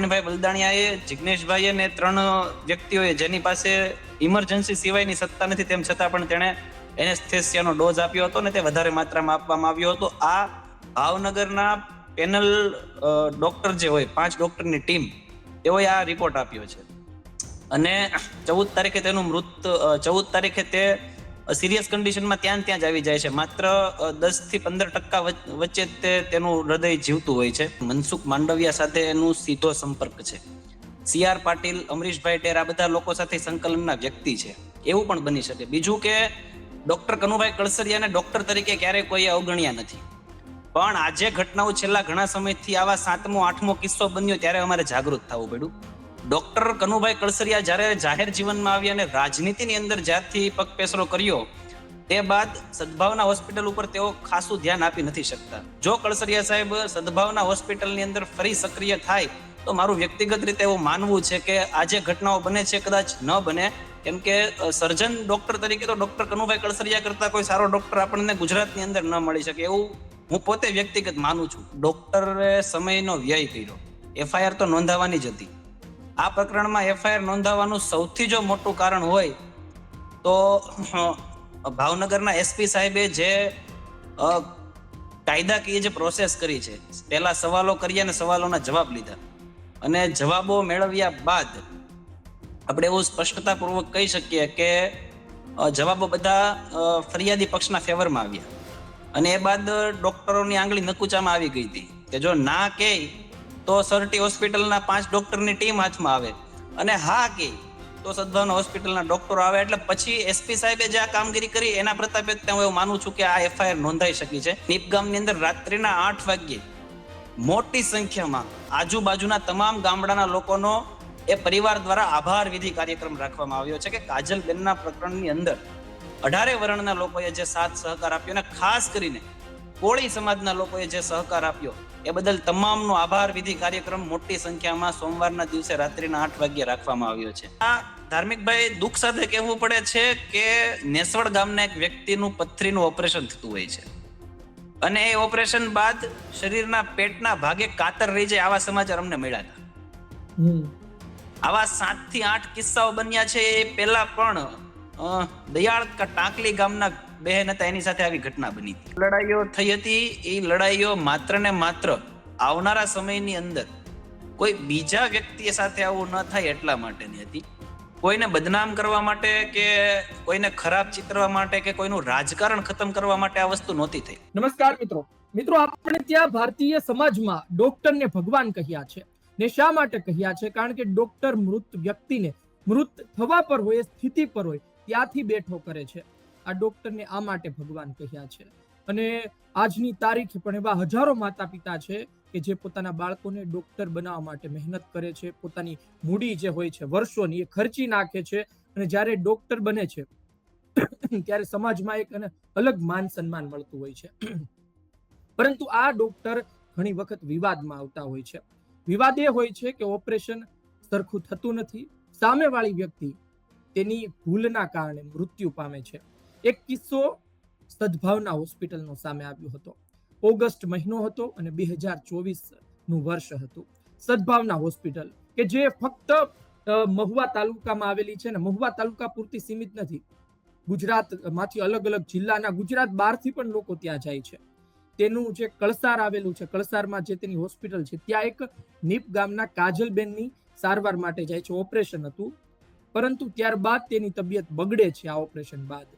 પ્રવીણભાઈ બલદાણિયાએ, જિગ્નેશભાઈ અને ત્રણ વ્યક્તિઓએ જેની પાસે ઇમરજન્સી સિવાયની સત્તા નથી, તેમ છતાં પણ તેણે એનેસ્થેસિયાનો ડોઝ આપ્યો હતો ને તે વધારે માત્રામાં આપવામાં આવ્યો હતો. આ ભાવનગરના પેનલ ડોક્ટર જે હોય, પાંચ ડોક્ટરની ટીમ તેઓએ આ રિપોર્ટ આપ્યો છે. અને ચૌદ તારીખે તેનું મૃત ચૌદ તારીખે તે સિરિયસ કન્ડિશનમાં ત્યાં ત્યાં જ આવી જાય છે. માત્ર દસથી પંદર ટકા વચ્ચે તે તેનું હૃદય જીવતું હોય છે. મનસુખ માંડવિયા સાથે એનું સીધો સંપર્ક છે. સી આર પાટીલ, અમરીશભાઈ ટેર, આ બધા લોકો સાથે સંકલનના વ્યક્તિ છે. એવું પણ બની શકે. બીજું કે ડોક્ટર કનુભાઈ કળસરિયાને ડોક્ટર તરીકે ક્યારેય કોઈએ અવગણ્યા નથી. પણ આજે ઘટનાઓ છેલ્લા ઘણા સમયથી આવા સાતમો, આઠમો કિસ્સો બન્યો ત્યારે અમારે જાગૃત થવું પડ્યું. ડોક્ટર કનુભાઈ કળસરિયા જ્યારે જાહેર જીવનમાં આવ્યા અને રાજનીતિની અંદર જ્યારથી પગપેસરો કર્યો, તે બાદ સદભાવના હોસ્પિટલ ઉપર તેઓ ખાસું ધ્યાન આપી નથી શકતા. જો કળસરિયા સાહેબ સદભાવના હોસ્પિટલની અંદર ફરી સક્રિય થાય, તો મારું વ્યક્તિગત રીતે એવું માનવું છે કે આજે ઘટનાઓ બને છે, કદાચ ન બને. કેમ કે સર્જન ડોક્ટર તરીકે તો ડોક્ટર કનુભાઈ કળસરિયા કરતા કોઈ સારો ડોક્ટર આપણને ગુજરાતની અંદર ન મળી શકે એવું હું પોતે વ્યક્તિગત માનું છું. ડોક્ટરે સમયનો વ્યય કર્યો. એફઆઈઆર તો નોંધાવાની જ હતી. આ પ્રકરણમાં એફઆઈઆર નોંધાવાનું સૌથી જો મોટું કારણ હોય તો ભાવનગરના એસપી સાહેબે જે કાયદાકીય જે પ્રોસેસ કરી છે, પહેલા સવાલો કર્યા અને સવાલોના જવાબ લીધા. અને જવાબો મેળવ્યા બાદ આપણે એવું સ્પષ્ટતાપૂર્વક કહી શકીએ કે જવાબો બધા ફરિયાદી પક્ષના ફેવરમાં આવ્યા. અને એ બાદ ડોક્ટરોની આંગળી નકુચામાં આવી ગઈ હતી કે જો ના કે તો સરટી હોસ્પિટલના પાંચ ડોક્ટરની ટીમ હાથમાં આવે. અને હા કે, તો સદભાવના હોસ્પિટલના ડોક્ટરો આવે એટલે પછી એસપી સાહેબે જે આ કામગીરી કરી, એના પ્રતાપે ત્યાં હું એવું માનું છું કે આ એફઆઈઆર નોંધાઈ શકી છે. નીપ ગામની અંદર રાત્રિના આઠ વાગ્યે મોટી સંખ્યામાં આજુબાજુના તમામ ગામડાના લોકોનો એ પરિવાર દ્વારા આભાર વિધિ કાર્યક્રમ રાખવામાં આવ્યો છે કે કાજલબેનના પ્રકરણની અંદર અઢારે વર્ણના લોકોએ જે સાથ સહકાર આપ્યો અને ખાસ કરીને કોળી સમાજના લોકોએ જે સહકાર આપ્યો એ બદલ તમામનો આભાર. વિધિ કાર્યક્રમ મોટી સંખ્યામાં સોમવારના દિવસે રાત્રિના આઠ વાગ્યે રાખવામાં આવ્યો છે. આ ધાર્મિકભાઈ દુઃખ સાથે કહેવું પડે છે કે નેસવડ ગામના એક વ્યક્તિનું પથરીનું ઓપરેશન થતું હોય છે. અને એ ઓપરેશન બાદ શરીરના પેટના ભાગે કાતર રહી જાય આવા સમાચાર અમને મળ્યા હતા. આવા સાતથી આઠ કિસ્સાઓ બન્યા છે. એ પહેલા પણ દયાળ ટાંકલી ગામના બહેન હતા એની સાથે આવી ઘટના બની હતી. લડાઈઓ થઈ હતી એ લડાઈઓ માત્ર ને માત્ર આવનારા સમયની અંદર કોઈ બીજા વ્યક્તિ સાથે આવું ન થાય એટલા માટેની હતી. કોઈને બદનામ કરવા માટે કે કોઈને ખરાબ ચિતરવા માટે કે કોઈનું રાજકારણ ખતમ કરવા માટે આ વસ્તુ નહોતી થઈ. નમસ્કાર મિત્રો. મિત્રો આપણે ત્યાં ભારતીય સમાજમાં ડોક્ટરને ભગવાન કહ્યા છે. ને શા માટે કહ્યા છે? કારણ કે ડોક્ટર મૃત વ્યક્તિને મૃત થવા પર હોય સ્થિતિ પર હોય ત્યાંથી બેઠો કરે છે. આ ડોક્ટરને આ માટે ભગવાન કહ્યા છે. અને આજની તારીખે પણ એવા હજારો માતા પિતા છે કે જે પોતાના બાળકોને ડોક્ટર બનાવવા માટે મહેનત કરે છે, પોતાની મૂડી જે હોય છે, વર્ષોની એ ખર્ચી નાખે છે અને જ્યારે ડોક્ટર બને છે, ત્યારે સમાજમાં એક અને અલગ માન સન્માન મળતું હોય છે. પરંતુ આ ડોક્ટર ઘણી વખત વિવાદમાં આવતા હોય છે. વિવાદ એ હોય છે કે ઓપરેશન સરખું થતું નથી. સામેવાળી વ્યક્તિ તેની ભૂલના કારણે મૃત્યુ પામે છે. એક કિસ્સો સદભાવના હોસ્પિટલનો સામે આવ્યો હતો. ઓગસ્ટ મહિનો હતો અને બે હજાર ચોવીસનું વર્ષ હતું. સદભાવના હોસ્પિટલ, કે જે ફક્ત મહુવા તાલુકામાં આવેલી છે ને મહુવા તાલુકા પૂરતી સીમિત નથી. ગુજરાતમાંથી અલગ અલગ જિલ્લાના ગુજરાત બહારથી પણ લોકો ત્યાં જાય છે. તેનું જે કળસાર આવેલું છે, કળસારમાં જે તેની હોસ્પિટલ છે, ત્યાં એક નીપ ગામના કાજલબેનની સારવાર માટે જાય છે. ઓપરેશન હતું. પરંતુ ત્યારબાદ તેની તબિયત બગડે છે આ ઓપરેશન બાદ.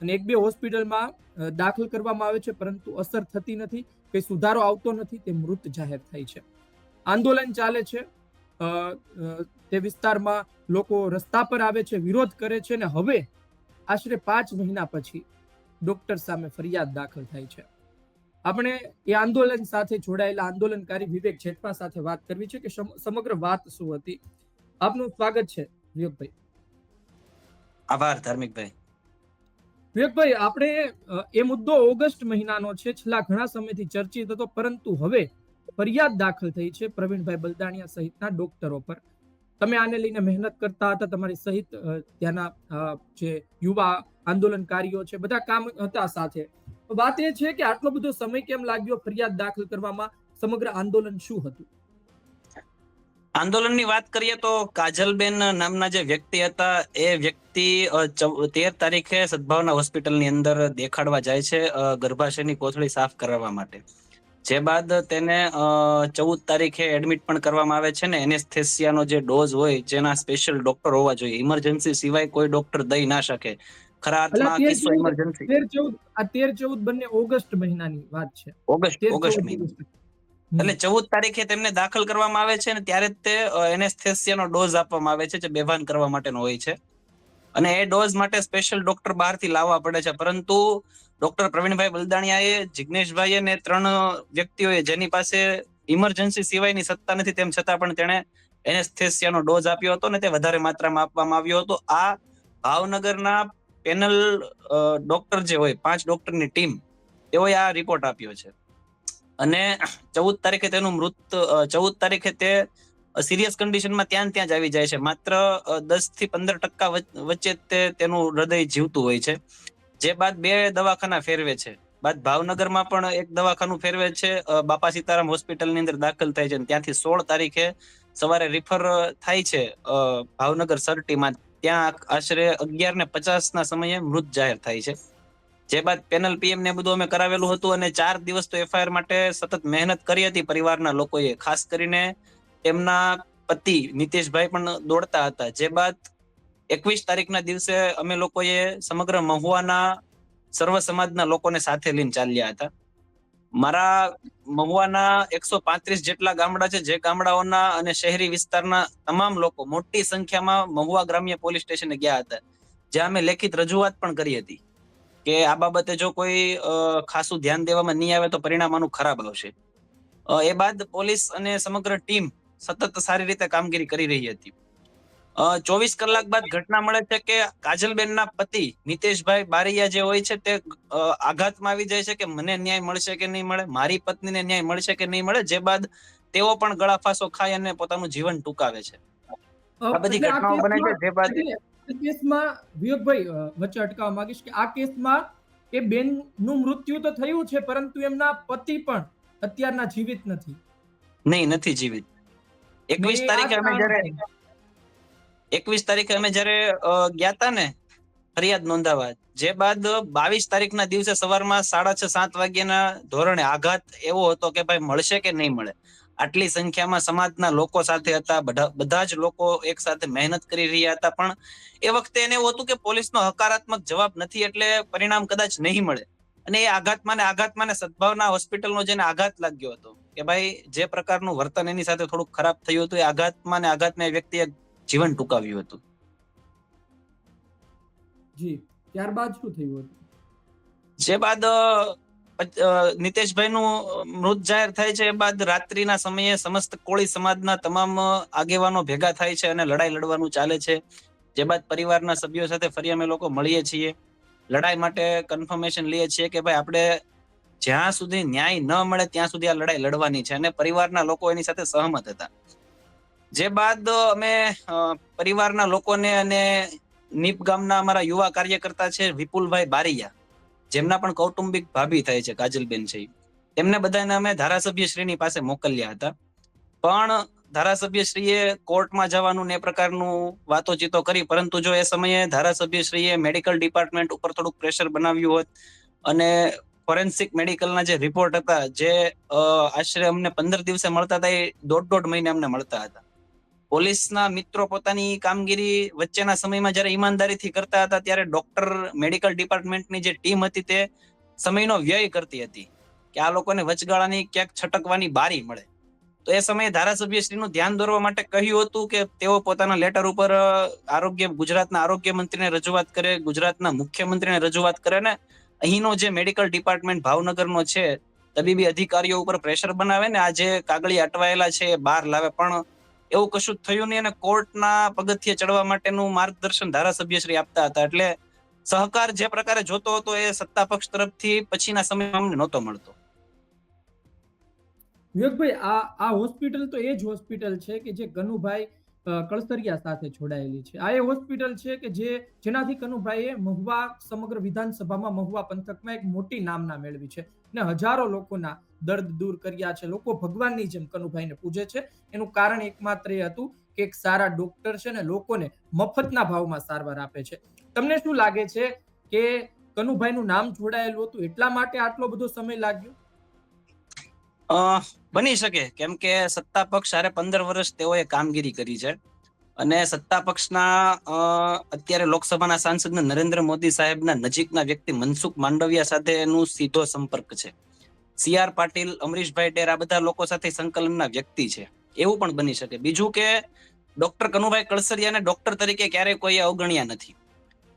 અને એક બે હોસ્પિટલમાં દાખલ કરવામાં આવે છે, પરંતુ અસર થતી નથી, કંઈ સુધારો આવતો નથી, તે મૃત જાહેર થાય છે. આંદોલન ચાલે છે તે વિસ્તારમાં લોકો રસ્તા પર આવે છે, વિરોધ કરે છે અને હવે આશરે પાંચ મહિના પછી ડોક્ટર સામે ફરિયાદ દાખલ થાય છે. આપણે એ આંદોલન સાથે જોડાયેલા આંદોલનકારી વિવેક જેઠવા સાથે વાત કરવી છે કે સમગ્ર વાત શું હતી? આપનું સ્વાગત છે, વિવેકભાઈ. આભાર, ધાર્મિકભાઈ. વિવેકભાઈ, આપણે એ મુદ્દો ઓગસ્ટ મહિનાનો છે. છેલ્લા ઘણા સમયથી ચર્ચિત હતો, પરંતુ હવે ફરિયાદ દાખલ થઈ છે પ્રવીણભાઈ બલદાણિયા સહિતના ડોક્ટરો પર. તમે આને લઈને મહેનત કરતા હતા, તમારી સહિત ત્યાંના જે યુવા આંદોલનકારીઓ છે, બધા કામ હતા સાથે. વાત એ છે કે આટલો બધો સમય કેમ લાગ્યો ફરિયાદ દાખલ કરવામાં? સમગ્ર આંદોલન શું હતું? આંદોલનની વાત કરીએ તો કાજલબેન નામના જે વ્યક્તિ હતા એ વ્યક્તિ તેર તારીખે સદભાવના હોસ્પિટલની અંદર દેખાડવા જાય છે ગર્ભાશયની કોથળી સાફ કરાવવા માટે. જે બાદ તેને ચૌદ તારીખે એડમિટ પણ કરવામાં આવે છે ને એનેસ્થેસિયાનો જે ડોઝ હોય જેના સ્પેશિયલ ડોક્ટર હોવા જોઈએ. ઇમરજન્સી સિવાય કોઈ ડોક્ટર દઈ ના શકે. ખરા અર્થમાં કિસ્સો ઇમરજન્સી. તેર ચૌદ આ તેર ચૌદ બંને ઓગસ્ટ મહિનાની વાત છે. ઓગસ્ટ ઓગસ્ટ મહિનો. એટલે ચૌદ તારીખે તેમને દાખલ કરવામાં આવે છે અને ત્યારે તે એનેસ્થેસિયાનો ડોઝ આપવામાં આવે છે, જે બેભાન કરવા માટેનો હોય છે. અને એ ડોઝ માટે સ્પેશિયલ ડોક્ટર બહારથી લાવવા પડે છે. પરંતુ ડોક્ટર પ્રવીણભાઈ બલદાણિયાએ જિગ્નેશભાઈ અને ત્રણ વ્યક્તિઓએ જેની પાસે ઇમરજન્સી સિવાયની સત્તા નથી, તેમ છતાં પણ તેણે એનેસ્થેસિયાનો ડોઝ આપ્યો હતો ને તે વધારે માત્રામાં આપવામાં આવ્યો હતો. આ ભાવનગરના પેનલ ડોક્ટર જે હોય, પાંચ ડોક્ટરની ટીમ, તેઓએ આ રિપોર્ટ આપ્યો છે. અને ચૌદ તારીખે તેનું મૃત ચૌદ તારીખે તે સિરિયસ કન્ડિશનમાં ત્યાં ત્યાં જ આવી જાય છે. માત્ર દસથી પંદર ટકા વચ્ચે તે તેનું હૃદય જીવતું હોય છે. જે બાદ બે દવાખાના ફેરવે છે. બાદ ભાવનગરમાં પણ એક દવાખાનું ફેરવે છે. બાપા સીતારામ હોસ્પિટલની અંદર દાખલ થાય છે ત્યાંથી સોળ તારીખે સવારે રિફર થાય છે ભાવનગર સરટીમાં. ત્યાં આશરે અગિયાર ને પચાસ ના સમયે મૃત જાહેર થાય છે. જે બાદ પેનલ પીએમ ને બધું અમે કરાવેલું હતું અને ચાર દિવસ તો એફઆઈઆર માટે સતત મહેનત કરી હતી પરિવારના લોકોએ. ખાસ કરીને તેમના પતિ નીતિશભાઈ પણ દોડતા હતા. જે બાદ એકવીસ તારીખના દિવસે અમે લોકોએ સમગ્ર મહુવાના સર્વ સમાજના લોકોને સાથે લઈને ચાલ્યા હતા. મારા મહુવાના એકસો પાંત્રીસ જેટલા ગામડા છે, જે ગામડાઓના અને શહેરી વિસ્તારના તમામ લોકો મોટી સંખ્યામાં મહુવા ગ્રામ્ય પોલીસ સ્ટેશને ગયા હતા, જ્યાં અમે લેખિત રજૂઆત પણ કરી હતી. કે આ બાબતે જો કોઈ ખાસું ધ્યાન દેવામાં નહીં આવે તો પરિણામ આનું ખરાબ આવશે. એ બાદ પોલીસ અને સમગ્ર ટીમ સતત સારી રીતે કામગીરી કરી રહી હતી. ચોવીસ કલાક બાદ ઘટના મળે છે કે કાજલબેનના પતિ નીતેશભાઈ બારૈયા જે હોય છે તે આઘાતમાં આવી જાય છે કે મને ન્યાય મળશે કે નહીં મળે મારી પત્નીને ન્યાય મળશે કે નહીં મળે જે બાદ તેઓ પણ ગળાફાંસો ખાઈ અને પોતાનું જીવન ટૂંકાવે છે. આ બધી ઘટનાઓ બને છે જે બાદ કેસમાં વિવેકભાઈ વચ્ચે અટકાવવા માંગીશ કે આ કેસમાં એ બેનનું મૃત્યુ તો થયું છે પરંતુ એમના પતિ પણ અત્યારના જીવિત નથી. નહીં નથી જીવિત. એકવીસ તારીખે અમે જયારે એકવીસ તારીખે અમે જ્યારે ગયા તા ને ફરિયાદ નોંધાવા જે બાદ બાવીસ તારીખના દિવસે સવારમાં સાડા છ સાત વાગ્યાના ધોરણે આઘાત એવો હતો કે ભાઈ મળશે કે નહીં મળે? આટલી સંખ્યામાં સમાજના લોકો સાથે હતા બધા બધા જ લોકો એક સાથે મહેનત કરી રહ્યા હતા પણ એ વખતે એને એવું હતું કે પોલીસનો હકારાત્મક જવાબ નથી એટલે પરિણામ કદાચ નહીં મળે. અને એ આઘાતમાં ને આઘાતમાં ને સદભાવના હોસ્પિટલનો જેને આઘાત લાગ્યો હતો. કે ભાઈ જે પ્રકારનું વર્તન એની સાથે થોડુંક ખરાબ થયું હતું એ આઘાતમાં ને આઘાતમાં એ વ્યક્તિએ જીવન ટૂંકાવ્યું હતું. જી ત્યારબાદ શું થયું હતું? જે બાદ નીતેશભાઈનું મૃત જાહેર થાય છે બાદ રાત્રિના સમયે સમસ્ત કોળી સમાજના તમામ આગેવાનો ભેગા થાય છે અને લડાઈ લડવાનું ચાલે છે. જે બાદ પરિવારના સભ્યો સાથે ફરી અમે લોકો મળીએ છીએ. લડાઈ માટે કન્ફર્મેશન લઈએ છીએ કે ભાઈ આપણે જ્યાં સુધી ન્યાય ન મળે ત્યાં સુધી આ લડાઈ લડવાની છે અને પરિવારના લોકો એની સાથે સહમત હતા. જે બાદ અમે પરિવારના લોકોને અને નીપ ગામના અમારા યુવા કાર્યકર્તા છે વિપુલભાઈ બારિયા જેમના પણ કૌટુંબિક ભાભી થાય છે, કાજલબેન છે એમને બધાને અમે ધારાસભ્ય શ્રીની પાસે મોકલ્યા હતા. પણ ધારાસભ્ય શ્રીએ કોર્ટમાં જવાનું ને એ પ્રકારનું વાતોચીતો કરી, પરંતુ જો એ સમયે ધારાસભ્ય શ્રીએ મેડિકલ ડિપાર્ટમેન્ટ ઉપર થોડુંક પ્રેશર બનાવ્યું હોત અને ફોરેન્સિક મેડિકલના જે રિપોર્ટ હતા, જે આશરે અમને પંદર દિવસે મળતા હતા, એ દોઢ દોઢ મહિને અમને મળતા હતા. પોલીસના મિત્રો પોતાની કામગીરી વચ્ચેના સમયમાં જ્યારે ઈમાનદારીથી કરતા હતા, ત્યારે ડોક્ટર મેડિકલ ડિપાર્ટમેન્ટની જે ટીમ હતી તે સમયનો વ્યય કરતી હતી કે આ લોકોને વચગાળાની ક્યાંક છટકવાની બારી મળે. તો એ સમયે ધારાસભ્યશ્રીનું ધ્યાન દોરવા માટે કહ્યું હતું કે તેઓ પોતાના લેટર ઉપર આરોગ્ય, ગુજરાતના આરોગ્ય મંત્રીને રજૂઆત કરે, ગુજરાતના મુખ્યમંત્રીને રજૂઆત કરે ને અહીંનો જે મેડિકલ ડિપાર્ટમેન્ટ ભાવનગરનો છે, તબીબી અધિકારીઓ ઉપર પ્રેશર બનાવે ને આ જે કાગળી અટવાયેલા છે, એ બહાર લાવે. પણ એવું કશું થયું નહીં અને કોર્ટના પગથિયે ચડવા માટેનું માર્ગદર્શન ધારાસભ્ય શ્રી આપતા હતા. એટલે સહકાર જે પ્રકારે જોતો હતો એ સત્તા પક્ષ તરફથી પછીના સમયમાં અમને નહોતો મળતો. વિવેકભાઈ આ આ હોસ્પિટલ તો એ જ હોસ્પિટલ છે કે જે ગનુભાઈ કળસરિયા સાથે જોડાયેલી છે. આ એ હોસ્પિટલ છે કે જે જેનાથી કનુભાઈએ મહુવા સમગ્ર વિધાનસભામાં મહુવા પંથકમાં એક મોટી નામના મેળવી છે ને હજારો લોકોના દર્દ દૂર કર્યા છે. લોકો ભગવાનની જેમ કનુભાઈને પૂજે છે. એનું કારણ એકમાત્ર એ હતું કે એક સારા ડોક્ટર છે ને લોકોને મફતના ભાવમાં સારવાર આપે છે. તમને શું લાગે છે કે કનુભાઈનું નામ જોડાયેલું હતું? એટલા માટે આટલો બધો સમય લાગ્યો? બની શકે. કેમ કે સત્તા પક્ષ હારે પંદર વર્ષ તેઓએ કામગીરી કરી છે. અને સત્તા પક્ષના અત્યારે લોકસભાના સાંસદ નરેન્દ્ર મોદી સાહેબના નજીકના વ્યક્તિ મનસુખ માંડવિયા સાથેનું સીધો સંપર્ક છે. સી આર પાટીલ, અમરીશભાઈ ડેર આ બધા લોકો સાથે સંકલનના વ્યક્તિ છે. એવું પણ બની શકે. બીજું કે, ડોક્ટર કનુભાઈ કળસરિયાને ડોક્ટર તરીકે ક્યારેય કોઈએ અવગણ્યા નથી.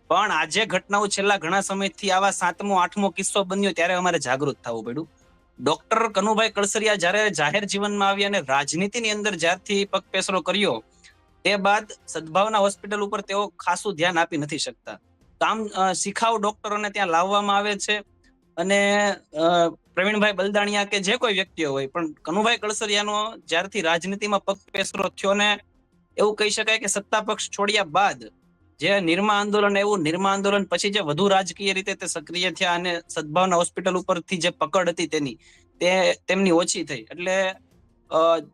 પણ આજે ઘટનાઓ છેલ્લા ઘણા સમયથી આવા સાતમો, આઠમો કિસ્સો બન્યો ત્યારે અમારે જાગૃત થવું પડ્યું. ડોક્ટર કનુભાઈ કળસરિયા જ્યારે જાહેર જીવનમાં આવ્યા અને રાજનીતિની અંદર જ્યારથી પગ પેસરો કર્યો, તે બાદ સદભાવના હોસ્પિટલ ઉપર તેઓ ખાસું ધ્યાન આપી નથી શકતા. કામ શિખાઉ ડોક્ટરોને ત્યાં લાવવામાં આવે છે અને પ્રવીણભાઈ બલદાણિયા કે જે કોઈ વ્યક્તિઓ હોય, પણ કનુભાઈ કળસરિયાનો જ્યારથી રાજનીતિમાં પગ પેસરો થયો ને એવું કહી શકાય કે સત્તા પક્ષ છોડ્યા બાદ જે નિર્મા આંદોલન એવું નિર્મા આંદોલન પછી જે વધુ રાજકીય રીતે તે સક્રિય થયા અને સદભાવના હોસ્પિટલ ઉપરથી જે પકડ હતી તેની, તે તેમની ઓછી થઈ. એટલે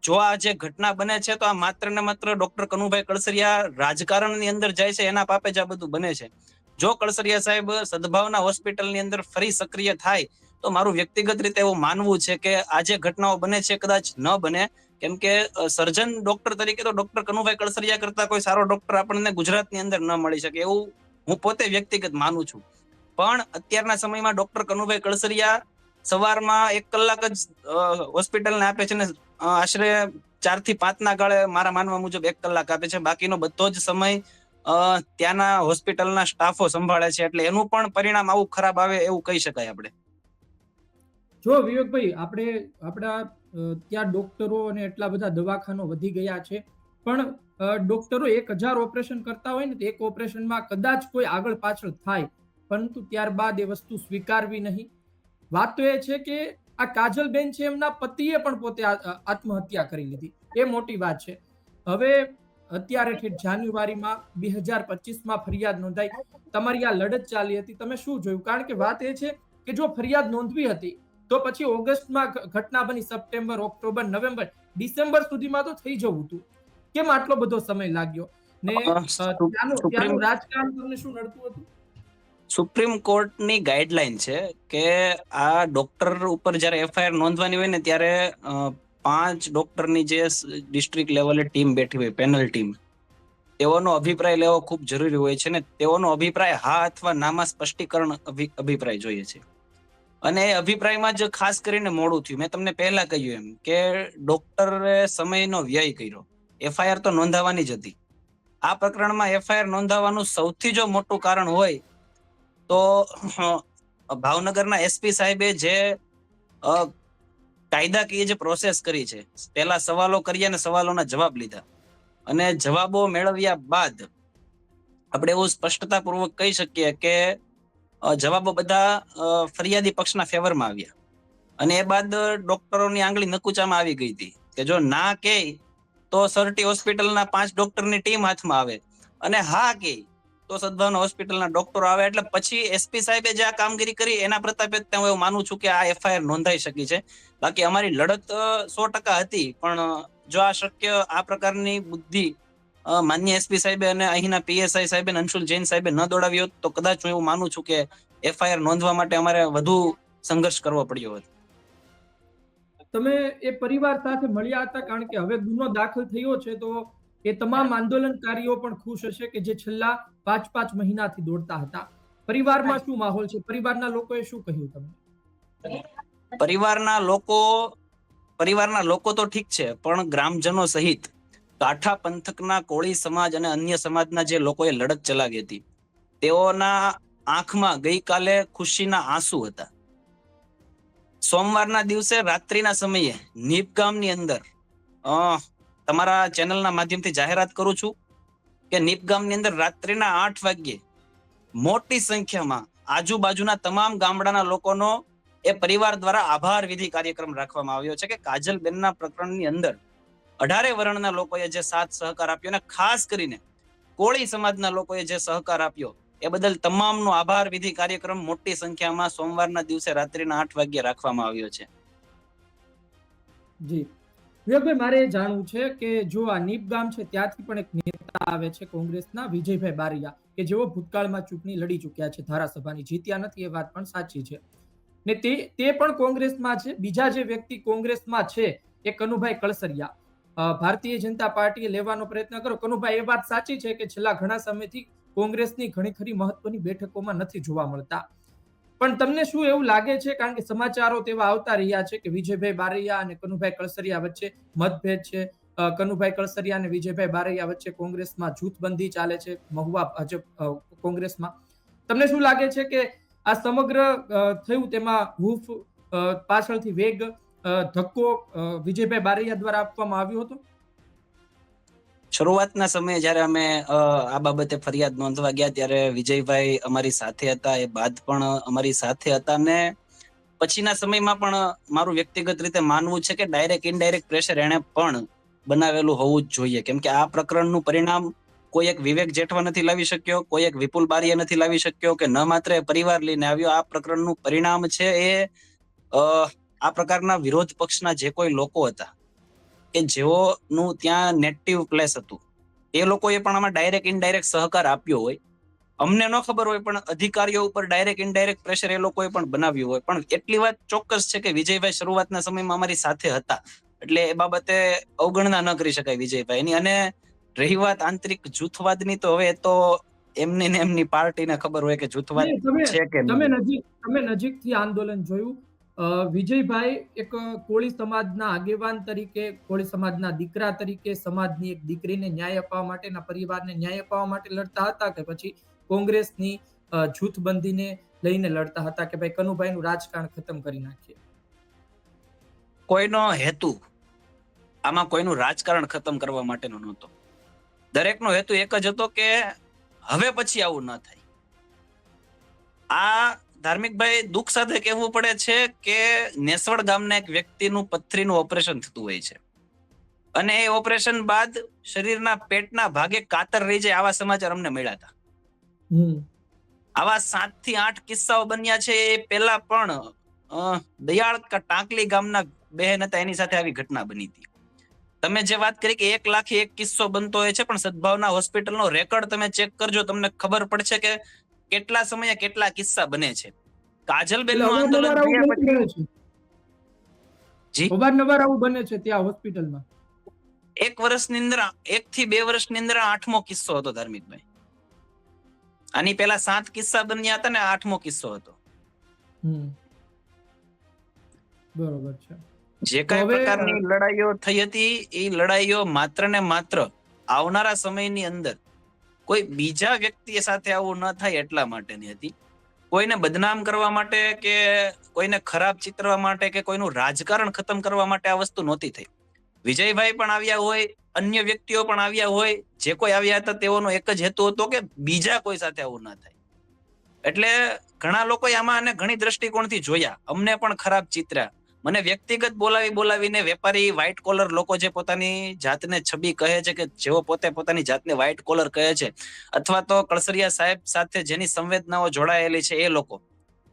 જો આ જે ઘટના બને છે તો આ માત્ર ને માત્ર ડોક્ટર કનુભાઈ કળસરિયા રાજકારણની અંદર જાય છે, એના પાપે જ આ બધું બને છે. જો કળસરિયા સાહેબ સદભાવના હોસ્પિટલની અંદર ફરી સક્રિય થાય, તો મારું વ્યક્તિગત રીતે એવું માનવું છે કે આ જે ઘટનાઓ બને છે કદાચ ન બને કેમ કે સર્જન ડોક્ટર તરીકે તો ડોક્ટર કનુભાઈ કળસરિયા કરતા કોઈ સારો ડોક્ટર આપણને ગુજરાતની અંદર ન મળી શકે એવું હું પોતે વ્યક્તિગત માનું છું. પણ અત્યારના સમયમાં ડોક્ટર કનુભાઈ કળસરિયા સવારમાં એક કલાક જ હોસ્પિટલને આપે છે ને આશરે ચારથી પાંચ ના ગાળે મારા માનવા મુજબ એક કલાક આપે છે. બાકીનો બધો જ સમય ત્યાંના હોસ્પિટલના સ્ટાફો સંભાળે છે. એટલે એનું પણ પરિણામ આવું ખરાબ આવે એવું કહી શકાય આપણે. જો વિવેકભાઈ, આપણે આપણા ત્યાં ડોક્ટરો અને એટલા બધા દવાખાનો વધી ગયા છે, પણ ડોક્ટરો એક હજાર ઓપરેશન કરતા હોય ને તો એક ઓપરેશનમાં કદાચ કોઈ આગળ પાછળ થાય, પરંતુ ત્યારબાદ એ વસ્તુ સ્વીકારવી નહીં. વાત તો એ છે કે આ કાજલબેન છે એમના પતિએ પણ પોતે આત્મહત્યા કરી લીધી. એ મોટી વાત છે. હવે અત્યારે ઠેઠ જાન્યુઆરીમાં બે હજાર પચીસમાં ફરિયાદ નોંધાઈ. તમારી આ લડત ચાલી હતી. તમે શું જોયું? કારણ કે વાત એ છે કે જો ફરિયાદ નોંધવી હતી તો પછી ઓગસ્ટમાં ઘટના બની સપ્ટેમ્બર ઓક્ટોબર નવેમ્બર ડિસેમ્બર સુધીમાં તો થઈ જવું હતું કેમ આટલો બધો સમય લાગ્યો? ને ત્યાંનું રાજકારણ તમને શું નડતું હતું? સુપ્રીમ કોર્ટની ગાઈડલાઈન છે કે આ ડોક્ટર ઉપર જ્યારે એફઆઈઆર નોંધવાની હોય ને ત્યારે પાંચ ડોક્ટરની જે ડિસ્ટ્રિક્ટ લેવલે ટીમ બેઠી હોય પેનલ ટીમ તેઓનો અભિપ્રાય લેવો ખૂબ જરૂરી હોય છે ને તેઓનો અભિપ્રાય હા અથવા નામાં સ્પષ્ટીકરણ અભિપ્રાય જોઈએ છે. અને એ અભિપ્રાયમાં જ ખાસ કરીને મોડું થયું. મેં તમને પહેલા કહ્યું એમ કે ડોક્ટરે સમયનો વ્યય કર્યો. એફઆઈઆર તો નોંધાવાની જ હતી. આ પ્રકરણમાં એફઆઈઆર નોંધાવાનું સૌથી જો મોટું કારણ હોય તો ભાવનગરના એસપી સાહેબે જે કાયદાકીય જે પ્રોસેસ કરી છે, પહેલા સવાલો કર્યા અને સવાલોના જવાબ લીધા. અને જવાબો મેળવ્યા બાદ આપણે એવું સ્પષ્ટતાપૂર્વક કહી શકીએ કે જવાબો બધા ફરિયાદી પક્ષના ફેવરમાં આવ્યા. અને એ બાદ ડોક્ટરોની આંગળી નકુચામાં આવી ગઈ હતી કે જો ના કે તો સરટી હોસ્પિટલના પાંચ ડોક્ટરની ટીમ હાથમાં આવે. અને હા કે તો સદભાવના હોસ્પિટલના ડોક્ટરો આવે. એટલે પછી એસપી સાહેબે જે આ કામગીરી કરી, એના પ્રતાપે હું એવું માનું છું કે આ એફઆઈઆર નોંધાઈ શકી છે. બાકી અમારી લડત સો ટકા હતી. પણ જો આ શક્ય આ પ્રકારની બુદ્ધિ માન્ય એસપી સાહેબે અને અહીંના પીએસઆઈ સાહેબે અંશુલ જૈન સાહેબે ન દોડાવ્યો તો કદાચ હું એવું માનું છું કે એફઆઈઆર નોંધવા માટે અમારે વધુ સંઘર્ષ કરવો પડ્યો હોત. તમે એ પરિવાર સાથે મળ્યા હતા કારણ કે હવે ગુનો દાખલ થયો છે તો એ તમામ આંદોલનકારીઓ પણ ખુશ હશે કે જે છેલ્લા પાંચ પાંચ મહિનાથી દોડતા હતા. પરિવારમાં શું માહોલ છે? પરિવારના લોકોએ શું કહ્યું તમને? પરિવારના લોકો પરિવારના લોકો તો ઠીક છે પણ ગ્રામજનો સહિત કાંઠા પંથકના કોળી સમાજ અને અન્ય સમાજના જે લોકોએ લડત ચલાવી હતી, તેઓના આંખમાં ગઈકાલે ખુશીના આંસુ હતા. સોમવારના દિવસે રાત્રિના સમયે નીપ ગામની અંદર તમારા ચેનલના માધ્યમથી જાહેરાત કરું છું કે નીપ ગામની અંદર રાત્રિના આઠ વાગ્યે મોટી સંખ્યામાં આજુબાજુના તમામ ગામડાના લોકોનો એ પરિવાર દ્વારા આભાર વિધિ કાર્યક્રમ રાખવામાં આવ્યો છે કે કાજલબેનના પ્રકરણની અંદર અઢારે વર્ણના લોકોએ જે સાથ સહકાર આપ્યો અને ખાસ કરીને કોળી સમાજના લોકોએ જે સહકાર આપ્યો, એ બદલ તમામનો આભાર. વિધિ કાર્યક્રમ મોટી સંખ્યામાં સોમવારના દિવસે રાત્રિના આઠ વાગ્યે રાખવામાં આવ્યો છે. જી. વિવેકભાઈ, મારે જાણવું છે કે જો આ નીપ ગામ છે, ત્યાંથી પણ એક નેતા આવે છે કોંગ્રેસના, વિજયભાઈ બારિયા, કે જેઓ ભૂતકાળમાં ચૂંટણી લડી ચૂક્યા છે, ધારાસભાની જીત્યા નથી, એ વાત પણ સાચી છે. ને તે તે પણ કોંગ્રેસમાં છે. બીજા જે વ્યક્તિ કોંગ્રેસમાં છે એ કનુભાઈ કળસરિયા. ભારતીય જનતા પાર્ટીએ લેવાનો પ્રયત્ન કરો કનુભાઈ, એ વાત સાચી છે કે છેલ્લા ઘણા સમયથી કોંગ્રેસની ઘણી ખરી મહત્વની બેઠકોમાં નથી જોવા મળતા. પણ તમને શું એવું લાગે છે? કારણ કે સમાચારો તેવા આવતા રહ્યા છે કે વિજયભાઈ બારૈયા અને કનુભાઈ કળસરિયા વચ્ચે મતભેદ છે. કનુભાઈ કળસરિયા અને વિજયભાઈ બારૈયા વચ્ચે કોંગ્રેસમાં જૂથબંધી ચાલે છે, મહુવા ભાજપ કોંગ્રેસમાં. તમને શું લાગે છે કે આ સમગ્ર થયું તેમાં હૂફ પાછળથી વેગ ધક્કો વિજયભાઈ બારૈયા દ્વારા આપવામાં આવ્યો હતો? શરૂઆતના સમયે જ્યારે અમે આ બાબતે ફરિયાદ નોંધવા ગયા ત્યારે વિજયભાઈ અમારી સાથે હતા. એ બાદ પણ અમારી સાથે હતા ને પછીના સમયમાં પણ મારું વ્યક્તિગત રીતે માનવું છે કે ડાયરેક્ટ ઇનડાયરેક્ટ પ્રેશર એને પણ બનાવેલું હોવું જ જોઈએ. કેમ કે આ પ્રકરણનું પરિણામ કોઈ એક વિવેક જેઠવા નથી લાવી શક્યો કોઈ એક વિપુલ બારીએ નથી લાવી શક્યો કે ન માત્ર પરિવાર લઈને આવ્યો. આ પ્રકરણનું પરિણામ છે એ અ, આ પ્રકારના વિરોધ પક્ષના જે કોઈ લોકો હતા કે જેઓનું ત્યાં નેટિવ પ્લેસ હતું એ લોકોએ પણ આમાં ડાયરેક્ટ ઇનડાયરેક્ટ સહકાર આપ્યો હોય. અમને ન ખબર હોય પણ અધિકારીઓ ઉપર ડાયરેક્ટ ઇનડાયરેક્ટ પ્રેશર એ લોકોએ પણ બનાવ્યું હોય. પણ એટલી વાત ચોક્કસ છે કે વિજયભાઈ શરૂઆતના સમયમાં અમારી સાથે હતા. એટલે એ બાબતે અવગણના ન કરી શકાય વિજયભાઈની. અને રહી વાત આંતરિક જૂથવાદની તો હવે તો એમની ને એમની પાર્ટીને ખબર હોય કે જૂથવાદ છે કે તમે નજીક તમે નજીકથી આંદોલન જોયું વિજયભાઈ એક કોળી સમાજના આગેવાન તરીકે, કોળી સમાજના દીકરા તરીકે સમાજની એક દીકરીને ન્યાય અપાવવા માટેના પરિવારને ન્યાય અપાવવા માટે લડતા હતા કે પછી કોંગ્રેસની જૂથબંધીને લઈને લડતા હતા કે ભાઈ કનુભાઈનું રાજકારણ ખતમ કરી નાખીએ? કોઈનો હેતુ આમાં કોઈનું રાજકારણ ખતમ કરવા માટેનો નહોતો. દરેકનો હેતુ એક જ હતો કે હવે પછી આવું ન થાય. આ ધાર્મિકભાઈ દુઃખ સાથે કહેવું પડે છે કે નેસવડ ગામના એક વ્યક્તિનું પથરીનું ઓપરેશન થતું હોય છે. અને એ ઓપરેશન બાદ શરીરના પેટના ભાગે કાતર રહી જાય આવા સમાચાર અમને મળ્યા હતા. આવા સાતથી આઠ કિસ્સાઓ બન્યા છે. એ પહેલા પણ દયાળ કા ટાંકલી ગામના બહેન હતા એની સાથે આવી ઘટના બની હતી. તમે જે વાત કરી કે એક લાખ એક કિસ્સો બનતો હોય છે પણ સદભાવના હોસ્પિટલનો રેકોર્ડ તમે ચેક કરજો તમને ખબર પડશે કે કેટલા સમયે કેટલા કિસ્સા બને છે? કાજલબેનનું આંદોલન થયા પછી જી? અવારનવાર આવું બને છે ત્યાં હોસ્પિટલમાં. એક વર્ષની અંદર એક થી બે વર્ષની અંદર આઠમો કિસ્સો હતો ધાર્મિકભાઈ. આની પેલા સાત કિસ્સા બન્યા હતા ને આઠમો કિસ્સો હતો. બરોબર છે. જે કઈ પ્રકારની લડાઈઓ થઈ હતી એ લડાઈઓ માત્ર ને માત્ર આવનારા સમયની અંદર કોઈ બીજા વ્યક્તિ સાથે આવું ન થાય એટલા માટેની હતી. કોઈને બદનામ કરવા માટે કે કોઈને ખરાબ ચિતરવા માટે કે કોઈનું રાજકારણ ખતમ કરવા માટે આ વસ્તુ નહોતી થઈ. વિજયભાઈ પણ આવ્યા હોય, અન્ય વ્યક્તિઓ પણ આવ્યા હોય, જે કોઈ આવ્યા હતા તેઓનો એક જ હેતુ હતો કે બીજા કોઈ સાથે આવું ના થાય. એટલે ઘણા લોકોએ આમાં આને ઘણી દ્રષ્ટિકોણથી જોયા. અમને પણ ખરાબ ચિત્ર્યા મને વ્યક્તિગત બોલાવી બોલાવીને વેપારી વ્હાઇટ કોલર લોકો જે પોતાની જાતને છબી કહે છે કે જેઓ પોતે પોતાની જાતને વ્હાઇટ કોલર કહે છે, અથવા તો કળસરિયા સાહેબ સાથે જેની સંવેદનાઓ જોડાયેલી છે એ લોકો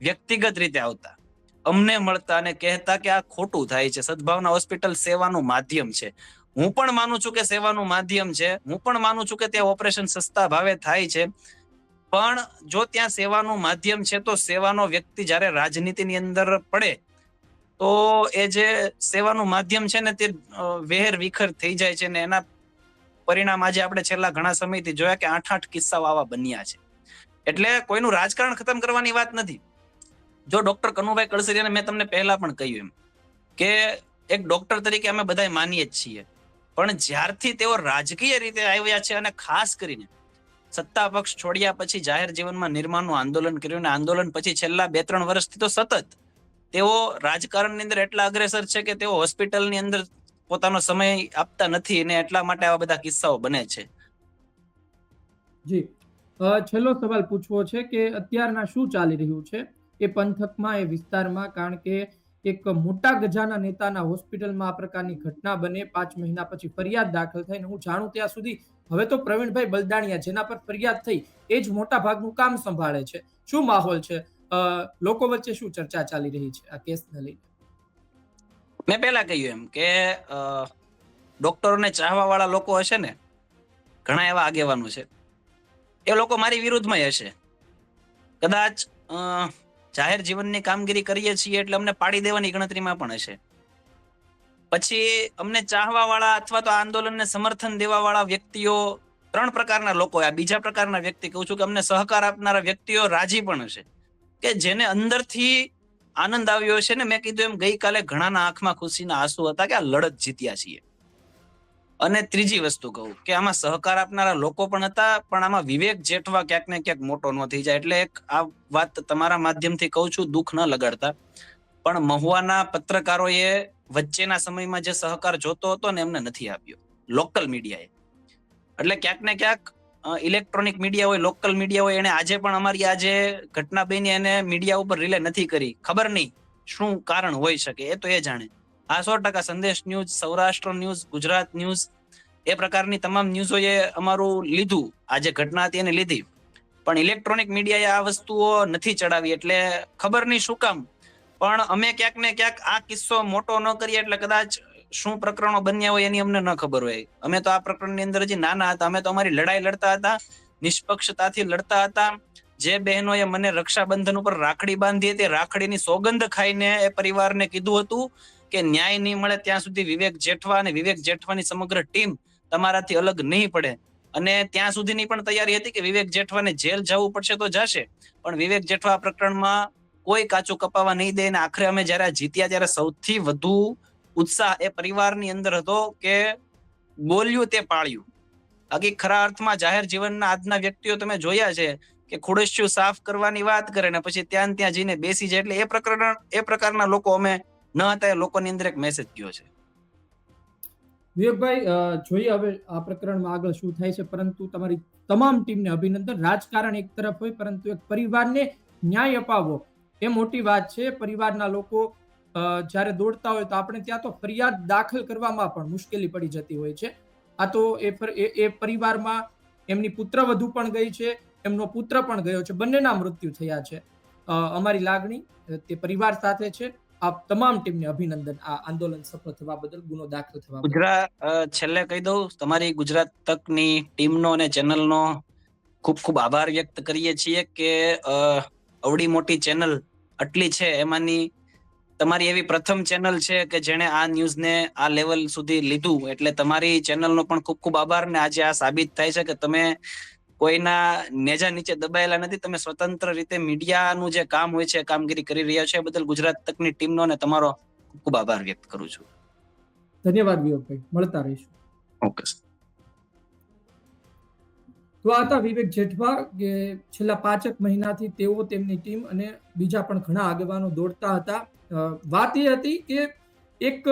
વ્યક્તિગત રીતે આવતા. અમને મળતા અને કહેતા કે આ ખોટું થાય છે. સદભાવના હોસ્પિટલ સેવાનું માધ્યમ છે. હું પણ માનું છું કે સેવાનું માધ્યમ છે. હું પણ માનું છું કે ત્યાં ઓપરેશન સસ્તા ભાવે થાય છે. પણ જો ત્યાં સેવાનું માધ્યમ છે તો સેવાનો વ્યક્તિ જ્યારે રાજનીતિની અંદર પડે તો એ જે સેવાનું માધ્યમ છે ને તે વેહર વિખર થઈ જાય છે ને એના પરિણામ આજે આપણે છેલ્લા ઘણા સમયથી જોયા કે આઠ આઠ કિસ્સાઓ આવા બન્યા છે. એટલે કોઈનું રાજકારણ ખતમ કરવાની વાત નથી. જો ડોક્ટર કનુભાઈ કળસરિયાને મેં તમને પહેલા પણ કહ્યું એમ કે એક ડોક્ટર તરીકે અમે બધા માનીએ જ છીએ. પણ જ્યારથી તેઓ રાજકીય રીતે આવ્યા છે અને ખાસ કરીને સત્તા પક્ષ છોડ્યા પછી જાહેર જીવનમાં નિર્માણનું આંદોલન કર્યું અને આંદોલન પછી છેલ્લા બે ત્રણ વર્ષથી તો સતત તેઓ રાજકારણની અંદર એટલા અગ્રેસર છે કે તેઓ હોસ્પિટલની અંદર પોતાનો સમય આપતા નથી અને એટલા માટે આવા બધા કિસ્સાઓ બને છે. જી. છેલ્લો સવાલ પૂછવો છે કે અત્યારના શું ચાલી રહ્યું છે? એ પંથકમાં, એ વિસ્તારમાં, કારણ કે એક મોટા ગજાના નેતાના હોસ્પિટલમાં આ પ્રકારની ઘટના બને, પાંચ મહિના પછી ફરિયાદ દાખલ થઈ અને હું જાણું ત્યાં સુધી હવે તો પ્રવીણભાઈ બલદાણિયા જેના પર ફરિયાદ થઈ, એ જ મોટા ભાગનું કામ સંભાળે છે. શું માહોલ છે? લોકો વચ્ચે શું ચર્ચા ચાલી રહી છે આ કેસને લઈને? મેં પહેલા કહ્યું એમ કે ડોક્ટરોને ચાહવા વાળા લોકો હશે ને, ઘણા એવા આગેવાનો છે. એ લોકો મારી વિરુદ્ધમાં હશે. કદાચ જાહેર જીવનની કામગીરી કરીએ છીએ એટલે અમને પાડી દેવાની ગણતરીમાં પણ હશે. પછી અમને ચાહવા વાળા અથવા તો આંદોલનને સમર્થન દેવા વાળા વ્યક્તિઓ, ત્રણ પ્રકારના લોકો, આ બીજા પ્રકારના વ્યક્તિ કહું છું કે અમને સહકાર આપનારા વ્યક્તિઓ રાજી પણ હશે. કે જેને અંદરથી આનંદ આવ્યો છે ને, મેં કીધું એમ, ગઈકાલે ઘણાના આંખમાં ખુશીના આંસુ હતા કે આ લડત જીત્યા છીએ. અને ત્રીજી વસ્તુ કહું કે આમાં સહકાર આપનારા લોકો પણ હતા, પણ આમાં વિવેક જેઠવા ક્યાંક ને ક્યાંક મોટો ન થઈ જાય. એટલે એક આ વાત તમારા માધ્યમથી કહું છું, દુઃખ ન લગાડતા. પણ મહુવાના પત્રકારોએ વચ્ચેના સમયમાં જે સહકાર જોતો હતો ને, એમને નથી આપ્યો. લોકલ મીડિયાએ. એટલે ક્યાંક ને ક્યાંક ઇલેક્ટ્રોનિક મીડિયા હોય લોકલ મીડિયા હોય, એને આજે પણ અમારી આજે ઘટના બની એને મીડિયા ઉપર રિલે નથી કરી. ખબર નહીં શું કારણ હોઈ શકે, એ તો એ જાણે. આ સો ટકા Sandesh news, Saurashtra news, Gujarat news, એ પ્રકારની તમામ ન્યૂઝોએ અમારું લીધું. આ જે ઘટના હતી એને લીધી. પણ ઇલેક્ટ્રોનિક મીડિયાએ આ વસ્તુઓ નથી ચડાવી એટલે ખબર નહીં શું કામ. પણ અમે ક્યાંક ને ક્યાંક આ કિસ્સો મોટો ન કરીએ એટલે કદાચ શું પ્રકરણો બન્યા હોય એની અમને ન ખબર હોય. અમે તો આ પ્રકરણની અંદર હજી નાના હતા, અમે તો અમારી લડાઈ લડતા હતા, નિષ્પક્ષતાથી લડતા હતા. જે બહેનોએ મને રક્ષાબંધન ઉપર રાખડી બાંધી હતી, રાખડીની સોગંધ ખાઈને એ પરિવારને કીધું હતું કે ન્યાય નહીં મળે, ત્યાં સુધી વિવેક જેઠવા અને વિવેક જેઠવાની સમગ્ર ટીમ તમારાથી અલગ નહીં પડે. અને ત્યાં સુધીની પણ તૈયારી હતી કે વિવેક જેઠવાને જેલ જવું પડશે તો જશે, પણ વિવેક જેઠવા પ્રકરણમાં કોઈ કાચું કપાવા નહીં દે અને આખરે અમે જયારે જીત્યા ત્યારે સૌથી વધુ ઉત્સાહ એ પરિવારની અંદર હતો કે બોલ્યું તે પાળ્યું. બાકી ખરા અર્થમાં જાહેર જીવનના આજના વ્યક્તિઓ તમે જોયા છે કે ખુડસ્યું સાફ કરવાની વાત કરે ને પછી ત્યાં ત્યાં જઈને બેસી જાય એટલે એ પ્રકરણ, એ પ્રકારના લોકો અમે ન હતા, એ લોકોની અંદર એક મેસેજ ગયો છે. વિવેકભાઈ જોઈએ હવે આ પ્રકરણમાં આગળ શું થાય છે, પરંતુ તમારી તમામ ટીમને અભિનંદન. રાજકારણ એક તરફ હોય, પરંતુ એક પરિવારને ન્યાય અપાવવો. એ મોટી વાત છે, પરિવારના લોકો જ્યારે દોડતા હોય તો આપણે ત્યાં તો ફરિયાદ દાખલ કરવામાં પણ મુશ્કેલી પડી જતી હોય છે. આ તો એ એ પરિવારમાં એમની પુત્રવધુ પણ ગઈ છે, એમનો પુત્ર પણ ગયો છે. બંનેના મૃત્યુ થયા છે. અમારી લાગણી, તે પરિવાર સાથે છે. આ તમામ ટીમને અભિનંદન. આ આંદોલન સફળ થવા બદલ, ગુનો દાખલ થવા ગુજરાત છેલ્લે કહી દઉં, તમારી ગુજરાત તકની ટીમનો અને ચેનલનો ખૂબ ખૂબ આભાર વ્યક્ત કરીએ છીએ કે અવડી મોટી ચેનલ આટલી છે, એમાંની તમારી એવી પ્રથમ ચેનલ છે કે જેણે આ ન્યૂઝને આ લેવલ સુધી લીધું. એટલે તમારી ચેનલનો પણ ખૂબ ખૂબ આભાર ને આજે આ સાબિત થાય છે કે તમે કોઈના નેજા નીચે દબાયેલા નથી. તમે સ્વતંત્ર રીતે મીડિયાનું જે કામ હોય છે કામગીરી કરી રહ્યા છે એ બદલ ગુજરાત તકની ટીમનો અને તમારો ખૂબ ખૂબ આભાર વ્યક્ત કરું છું. ધન્યવાદ વિવેકભાઈ. મળતા રહીશું. ઓકે તો આ હતા વિવેક જેઠવા કે છેલ્લા પાંચેક મહિનાથી તેઓ તેમની ટીમ અને બીજા પણ ઘણા આગેવાનો દોડતા હતા. વાત એ હતી કે એક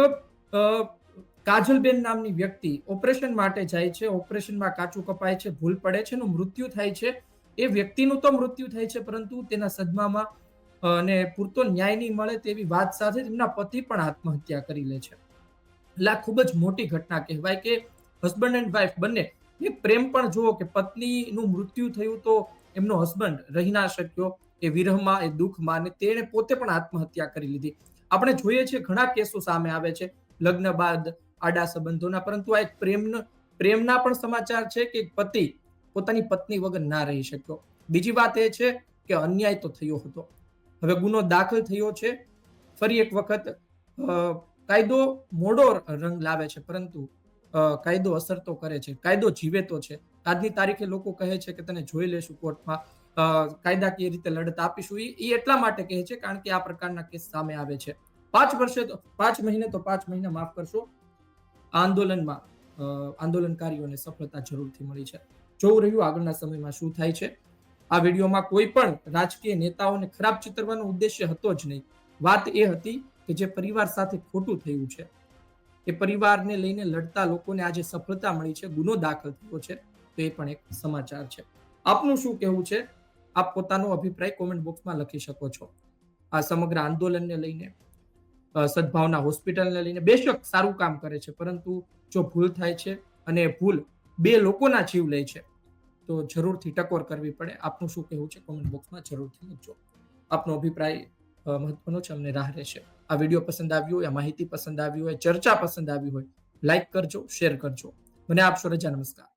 કાજલબેન નામની વ્યક્તિ ઓપરેશન માટે જાય છે, ઓપરેશનમાં કાચું કપાય છે, ભૂલ પડે છે એનું મૃત્યુ થાય છે. એ વ્યક્તિનું તો મૃત્યુ થાય છે, પરંતુ તેના સદમામાં અને પૂરતો ન્યાય નહીં મળે તેવી વાત સાથે તેમના પતિ પણ આત્મહત્યા કરી લે છે. એટલે આ ખૂબ જ મોટી ઘટના કહેવાય કે હસબન્ડ એન્ડ વાઇફ બંને એ પ્રેમ પણ જુઓ કે પત્નીનું મૃત્યુ થયું તો એમનો હસબન્ડ રહી ના શક્યો, એ વિરહમાં, એ દુઃખમાં અને તેણે પોતે પણ આત્મહત્યા કરી લીધી. આપણે જોઈએ છીએ ઘણા કેસો સામે આવે છે, લગ્ન બાદ, આડા સંબંધોના, પરંતુ આ એક પ્રેમ પ્રેમના પણ સમાચાર છે કે પતિ પોતાની પત્ની વગર ના રહી શક્યો. બીજી વાત એ છે કે અન્યાય તો થયો હતો. હવે ગુનો દાખલ થયો છે. ફરી એક વખત કાયદો મોડો રંગ લાવે છે, પરંતુ કાયદો અસર તો કરે છે. કાયદો જીવે છે. આજની તારીખે લોકો કહે છે કે તને જોઈ લેશું કોર્ટમાં. કાયદાકીય રીતે લડત આપીશું. એ એટલા માટે કહે છે કારણ કે આ પ્રકારના કેસ સામે આવે છે. પાંચ વર્ષે તો, પાંચ મહિને તો પાંચ મહિને માફ કરશો. આંદોલનમાં આંદોલનકારીઓને સફળતા જરૂરથી મળી છે. જોવું રહ્યું આગળના સમયમાં શું થાય છે. આ વિડીયોમાં કોઈ પણ રાજકીય નેતાઓને ખરાબ ચિતરવાનો ઉદ્દેશ્ય હતો જ નહીં. વાત એ હતી કે જે પરિવાર સાથે ખોટું થયું છે. એ પરિવારને લઈને લડતા લોકોને આજે સફળતા મળી છે, ગુનો દાખલ થયો છે, તો એ પણ એક સમાચાર છે. આપનું શું કહેવું છે? આપ પોતાનો અભિપ્રાય કોમેન્ટ બોક્સમાં લખી શકો છો. આ સમગ્ર આંદોલનને લઈને સદભાવના હોસ્પિટલને લઈને બેશક સારું કામ કરે છે, પરંતુ જો ભૂલ થાય છે અને ભૂલ બે લોકોના જીવ લે છે, તો જરૂરથી ટકોર કરવી પડે. આપનું શું કહેવું છે? કોમેન્ટ બોક્સમાં જરૂરથી લખજો. આપનો અભિપ્રાય મહત્વનો છે, અમને રાહ રહેશે. આ વીડિયો પસંદ આવ્યો હોય, આ માહિતી પસંદ આવી હોય, ચર્ચા પસંદ આવી હોય લાઈક કરજો શેર કરજો. મને આપશો રજા, નમસ્કાર.